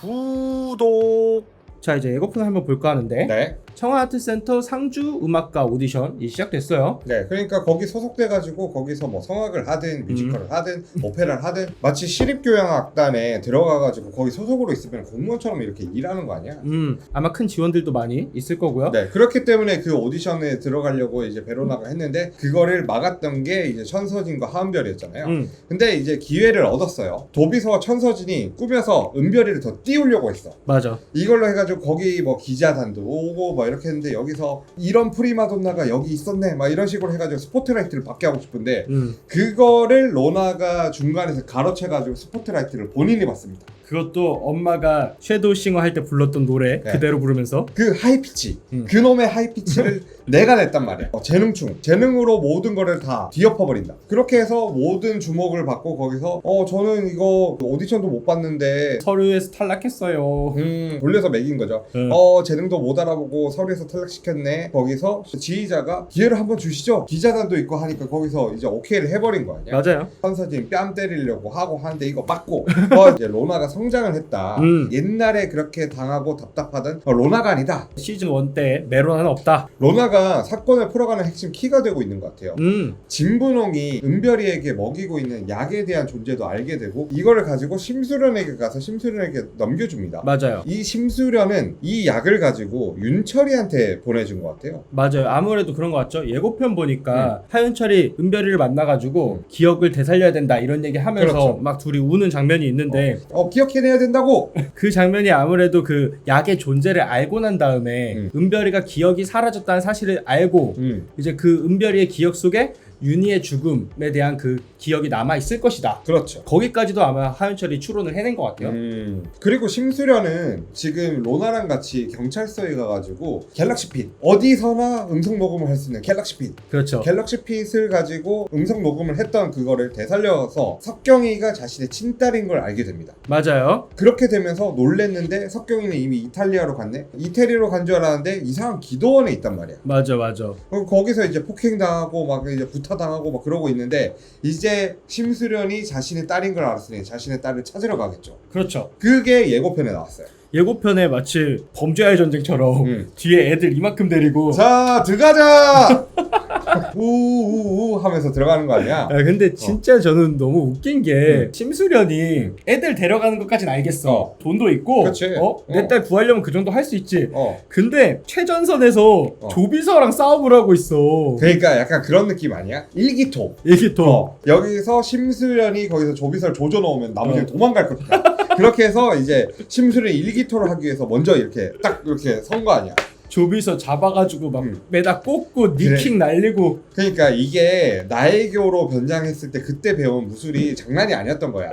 구독. 자 이제 예고편 한번 볼까 하는데 네. 청아아트센터 상주 음악가 오디션이 시작됐어요. 네. 그러니까 거기 소속돼가지고 거기서 뭐 성악을 하든 뮤지컬을 음. 하든 오페라를 하든 마치 시립교향악단에 들어가가지고 거기 소속으로 있으면 공무원처럼 이렇게 일하는 거 아니야? 음 아마 큰 지원들도 많이 있을 거고요. 네. 그렇기 때문에 그 오디션에 들어가려고 이제 베로나가 했는데 그거를 막았던 게 이제 천서진과 하은별이었잖아요. 음 근데 이제 기회를 얻었어요. 도비서와 천서진이 꾸며서 은별이를 더 띄우려고 했어. 맞아. 이걸로 해가지고 거기 뭐 기자단도 오고 뭐 이렇게 했는데 여기서 이런 프리마돈나가 여기 있었네 막 이런 식으로 해가지고 스포트라이트를 받게 하고 싶은데 음 그거를 로나가 중간에서 가로채가지고 스포트라이트를 본인이 받습니다. 그것도 엄마가 섀도우 싱어 할 때 불렀던 노래 네. 그대로 부르면서 그 하이피치, 음. 그놈의 하이피치를 내가 냈단 말이야. 어, 재능충, 재능으로 모든 거를 다 뒤엎어버린다. 그렇게 해서 모든 주목을 받고 거기서 어 저는 이거 오디션도 못 봤는데 서류에서 탈락했어요. 음 돌려서 매긴 거죠. 음. 어 재능도 못 알아보고 서류에서 탈락시켰네. 거기서 지휘자가 기회를 한번 주시죠. 기자단도 있고 하니까 거기서 이제 오케이를 해버린 거 아니야. 맞아요. 선서진 뺨 때리려고 하고 하는데 이거 맞고 어, 이제 로나가 성 장을 했다. 음. 옛날에 그렇게 당하고 답답하던 어, 로나가 아니다. 시즌 1 때 메로나는 없다. 로나가 사건을 풀어가는 핵심 키가 되고 있는 것 같아요. 음 진분홍이 은별이에게 먹이고 있는 약에 대한 존재도 알게 되고 이거를 가지고 심수련에게 가서 심수련에게 넘겨줍니다. 맞아요. 이 심수련은 이 약을 가지고 윤철이한테 보내준 것 같아요. 맞아요. 아무래도 그런 것 같죠. 예고편 보니까 하윤철이 은별이를 만나가지고 기억을 되살려야 된다 이런 얘기 하면서 그렇죠. 막 둘이 우는 장면이 있는데 어 기억 해내야 된다고. 그 장면이 아무래도 그 약의 존재를 알고 난 다음에 음. 은별이가 기억이 사라졌다는 사실을 알고 음 이제 그 은별이의 기억 속에 윤희의 죽음에 대한 그 기억이 남아 있을 것이다. 그렇죠. 거기까지도 아마 하윤철이 추론을 해낸 것 같아요. 음. 그리고 심수련은 지금 로나랑 같이 경찰서에 가가지고 갤럭시 핏 어디서나 음성 녹음을 할 수 있는 갤럭시 핏 그렇죠. 갤럭시 핏을 가지고 음성 녹음을 했던 그거를 되살려서 석경이가 자신의 친딸인 걸 알게 됩니다. 맞아요. 그렇게 되면서 놀랬는데 석경이는 이미 이탈리아로 갔네. 이태리로 간 줄 알았는데 이상한 기도원에 있단 말이야. 맞아, 맞아. 그럼 거기서 이제 폭행당하고 막 이제 구타당하고 막 그러고 있는데 이제 심수련이 자신의 딸인 걸 알았으니 자신의 딸을 찾으러 가겠죠. 그렇죠. 그게 예고편에 나왔어요. 예고편에 마치 범죄와의 전쟁처럼 음. 뒤에 애들 이만큼 데리고 자 들어가자. 우우우 하면서 들어가는 거 아니야? 아, 근데 진짜 저는 너무 웃긴 게 음. 심수련이 애들 데려가는 것까지는 알겠어. 어. 돈도 있고, 그치. 어? 내 어. 딸 구하려면 그 정도 할 수 있지. 어. 근데 최전선에서 어. 조비서랑 싸움을 하고 있어. 그러니까 약간 그런 느낌 아니야? 일기토. 이게 또 어, 여기서 심수련이 거기서 조비서를 조져 넣으면 나머지는 어. 도망갈 거니까. 그렇게 해서 이제 심수련이 일기토를 하기 위해서 먼저 이렇게 딱 이렇게 선 거 아니야. 조비서 잡아가지고 막 음. 매다 꽂고 니킹 날리고 그러니까 이게 나의교로 변장했을 때 그때 배운 무술이 장난이 아니었던 거야.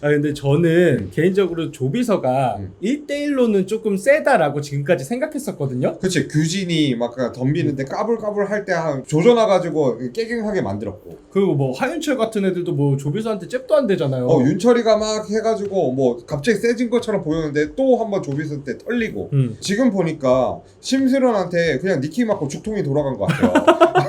아 근데 저는 개인적으로 조비서가 음. 1대1로는 조금 세다라고 지금까지 생각했었거든요. 그치 규진이 막 그냥 덤비는데 까불까불 할 때 조져놔가지고 깨갱하게 만들었고 그리고 뭐 하윤철 같은 애들도 뭐 조비서한테 잽도 안 되잖아요. 어 윤철이가 막 해가지고 뭐 갑자기 세진 것처럼 보였는데 또 한번 조비서 때 털리고 음. 지금 보니까 심수련한테 그냥 니키 맞고 죽통이 돌아간 것 같아요.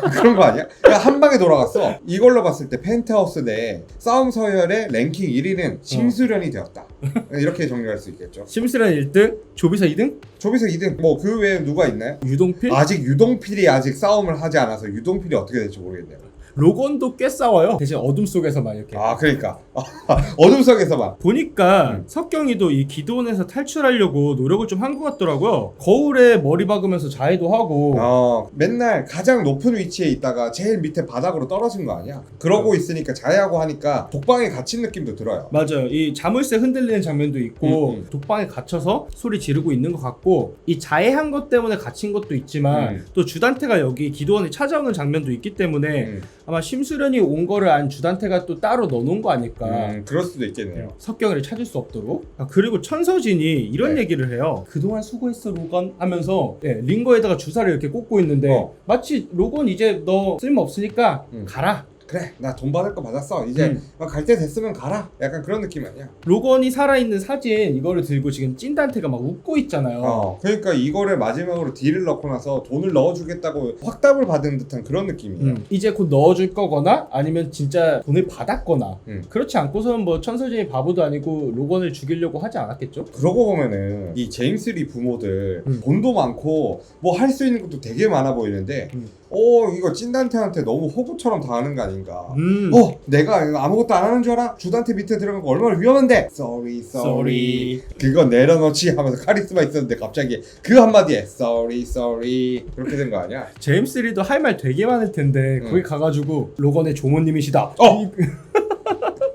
그런 거 아니야? 그냥 한 방에 돌아갔어. 이걸로 봤을 때 펜트하우스 내 싸움 서열의 랭킹 1위는 심수련이 되었다. 이렇게 정리할 수 있겠죠. 심수련 1등, 조비서 2등, 조비서 2등. 뭐 그 외에 누가 있나요? 유동필, 아직 유동필이 아직 싸움을 하지 않아서 유동필이 어떻게 될지 모르겠네요. 로건도 꽤 싸워요. 대신 어둠 속에서만 이렇게. 아 그러니까 어둠 속에서만. 보니까 음. 석경이도 이 기도원에서 탈출하려고 노력을 좀 한 것 같더라고요. 거울에 머리 박으면서 자해도 하고. 어, 맨날 가장 높은 위치에 있다가 제일 밑에 바닥으로 떨어진 거 아니야? 그러고 있으니까 자해하고 하니까 독방에 갇힌 느낌도 들어요. 맞아요. 이 자물쇠 흔들리는 장면도 있고 음, 음. 독방에 갇혀서 소리 지르고 있는 것 같고 이 자해한 것 때문에 갇힌 것도 있지만 음. 또 주단태가 여기 기도원에 찾아오는 장면도 있기 때문에 음, 아마 심수련이 온 거를 안 주단태가 또 따로 넣어놓은 거 아닐까. 음, 그럴 수도 있겠네요. 석경이를 찾을 수 없도록. 아, 그리고 천서진이 이런 네. 얘기를 해요. 그동안 수고했어 로건 하면서 예, 링거에다가 주사를 이렇게 꽂고 있는데 어. 마치 로건 이제 너 쓸모 없으니까 음. 가라. 그래 나 돈 받을 거 받았어 이제 음. 갈 때 됐으면 가라 약간 그런 느낌 아니야 로건이 살아있는 사진 이거를 들고 지금 찐단테가 막 웃고 있잖아요. 어 그러니까 이거를 마지막으로 딜을 넣고 나서 돈을 넣어주겠다고 확답을 받은 듯한 그런 느낌이에요 음, 이제 곧 넣어줄 거거나 아니면 진짜 돈을 받았거나 음. 그렇지 않고서는 뭐 천서진이 바보도 아니고 로건을 죽이려고 하지 않았겠죠? 그러고 보면은 이 제임스 리 부모들 음. 돈도 많고 뭐 할 수 있는 것도 되게 많아 보이는데 음. 어 이거 찐단테한테 너무 호구처럼 당하는 거 아닌가 음. 어 내가 이거 아무것도 안 하는 줄 알아? 주단테 밑에 들어간 거 얼마나 위험한데 sorry sorry 그거 내려놓지 하면서 카리스마 있었는데 갑자기 그 한마디에 sorry sorry 그렇게 된 거 아니야? 제임스 리도 할 말 되게 많을 텐데 음. 거기 가가지고 로건의 조모님이시다. 어!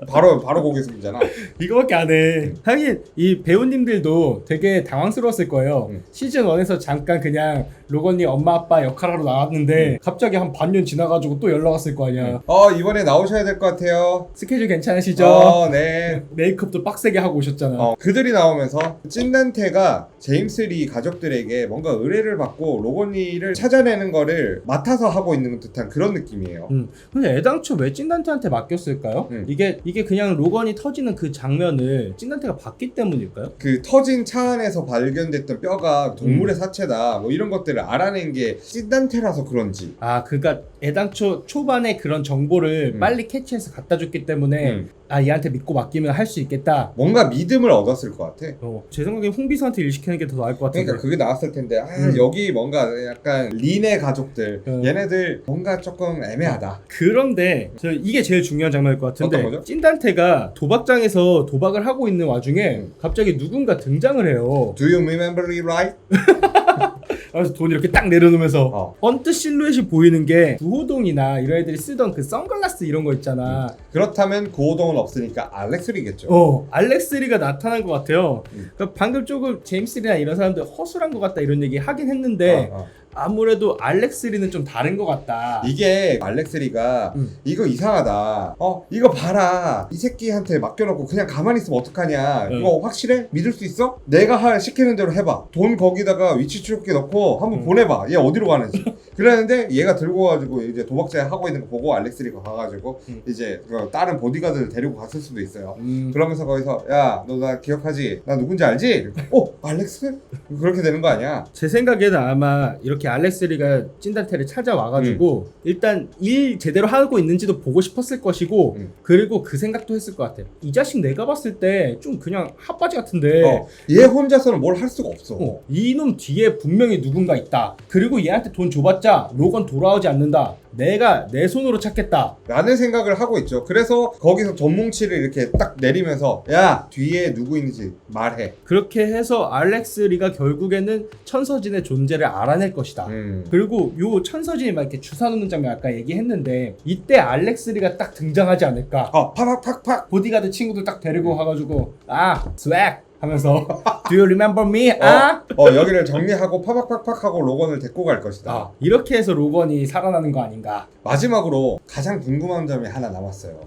이, 바로 바로 고개 숙이잖아 이거밖에 안 해. 하긴 이 배우님들도 되게 당황스러웠을 거예요. 음. 시즌 1에서 잠깐 그냥 로건이 엄마 아빠 역할하러 나왔는데 갑자기 한 반년 지나가지고 또 연락 왔을 거 아니야. 어 이번에 나오셔야 될 것 같아요 스케줄 괜찮으시죠? 어 네 메이크업도 빡세게 하고 오셨잖아. 어, 그들이 나오면서 찐단테가 제임스 리 가족들에게 뭔가 의뢰를 받고 로건리를 찾아내는 거를 맡아서 하고 있는 듯한 그런 느낌이에요. 음, 근데 애당초 왜 찐단테한테 맡겼을까요? 음. 이게 이게 그냥 로건이 터지는 그 장면을 찐단테가 봤기 때문일까요? 그 터진 차 안에서 발견됐던 뼈가 동물의 음. 사체다 뭐 이런 것들을 알아낸 게 찐단테라서 그런지 아, 그니까 애당초 초반에 그런 정보를 음. 빨리 캐치해서 갖다 줬기 때문에 음, 아 얘한테 믿고 맡기면 할 수 있겠다. 뭔가 믿음을 얻었을 것 같아. 어, 제 생각에 홍비서한테 일 시키는 게 더 나을 것 같은데. 그러니까 그게 나왔을 텐데 아 음. 여기 뭔가 약간 린의 가족들 음. 얘네들 뭔가 조금 애매하다. 그런데 저 이게 제일 중요한 장면일 것 같은데 어떤 거죠? 찐단 테가 도박장에서 도박을 하고 있는 와중에 음. 갑자기 누군가 등장을 해요. Do you remember me right? 그래서 돈 이렇게 딱 내려놓으면서 어. 언뜻 실루엣이 보이는 게 구호동이나 이런 애들이 쓰던 그 선글라스 이런 거 있잖아. 그렇다면 고호동은 없으니까 알렉스리겠죠. 어, 알렉스리가 나타난 것 같아요. 음. 그러니까 방금 조금 제임스리나 이런 사람들 허술한 것 같다 이런 얘기 하긴 했는데 어, 어. 아무래도 알렉스리는 좀 다른 것 같다. 이게 알렉스리가 음. 이거 이상하다. 어 이거 봐라. 이 새끼한테 맡겨놓고 그냥 가만히 있으면 어떡하냐. 음. 이거 확실해? 믿을 수 있어? 내가 할 시키는 대로 해봐. 돈 거기다가 위치 추적기 넣고 한번 음. 보내봐. 얘 어디로 가는지. 그랬는데 얘가 들고 가지고 이제 도박자 하고 있는 거 보고 알렉스리가 가가지고 음. 이제 그 다른 보디가드를 데리고 갔을 수도 있어요. 음, 그러면서 거기서 야 너 나 기억하지? 나 누군지 알지? 어 알렉스? 그렇게 되는 거 아니야? 제 생각에는 아마 이렇게 알렉스리가 찐단테를 찾아와가지고 음. 일단 일 제대로 하고 있는지도 보고 싶었을 것이고 음. 그리고 그 생각도 했을 것 같아요. 이 자식 내가 봤을 때 좀 그냥 핫바지 같은데 어, 얘 혼자서는 뭘 할 수가 없어. 어, 이놈 뒤에 분명히 누군가 있다. 그리고 얘한테 돈 줘봤자 로건 돌아오지 않는다. 내가 내 손으로 찾겠다. 라는 생각을 하고 있죠. 그래서 거기서 전뭉치를 이렇게 딱 내리면서 야 뒤에 누구 있는지 말해. 그렇게 해서 알렉스 리가 결국에는 천서진의 존재를 알아낼 것이다. 음. 그리고 요 천서진이 막 이렇게 주사 놓는 장면 아까 얘기했는데 이때 알렉스 리가 딱 등장하지 않을까. 어 팍팍팍팍. 보디가드 친구들 딱 데리고 가가지고 아 스웩 하면서 Do you remember me? 아? 어 여기를 정리하고 파박팍팍 하고 로건을 데리고 갈 것이다. 아 이렇게 해서 로건이 살아나는 거 아닌가? 마지막으로 가장 궁금한 점이 하나 남았어요.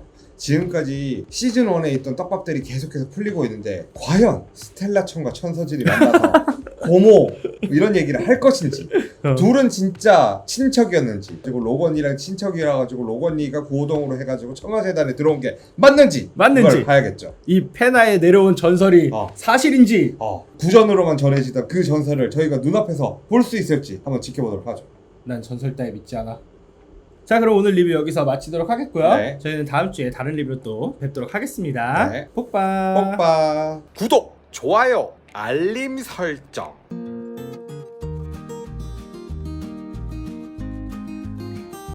지금까지 시즌 1에 있던 떡밥들이 계속해서 풀리고 있는데 과연 스텔라천과 천서진이 만나서 고모 이런 얘기를 할 것인지 어. 둘은 진짜 친척이었는지 그리고 로건이랑 친척이라 가지고 로건이가 구호동으로 해가지고 청와재단에 들어온 게 맞는지 맞는지. 그걸 봐야겠죠. 이 페나에 내려온 전설이 어. 사실인지 어, 구전으로만 전해지던 그 전설을 저희가 눈앞에서 볼 수 있을지 한번 지켜보도록 하죠. 난 전설 따위 믿지 않아. 자 그럼 오늘 리뷰 여기서 마치도록 하겠고요. 네. 저희는 다음 주에 다른 리뷰 또 뵙도록 하겠습니다. 네. 폭발. 뽀빠. 구독, 좋아요, 알림 설정.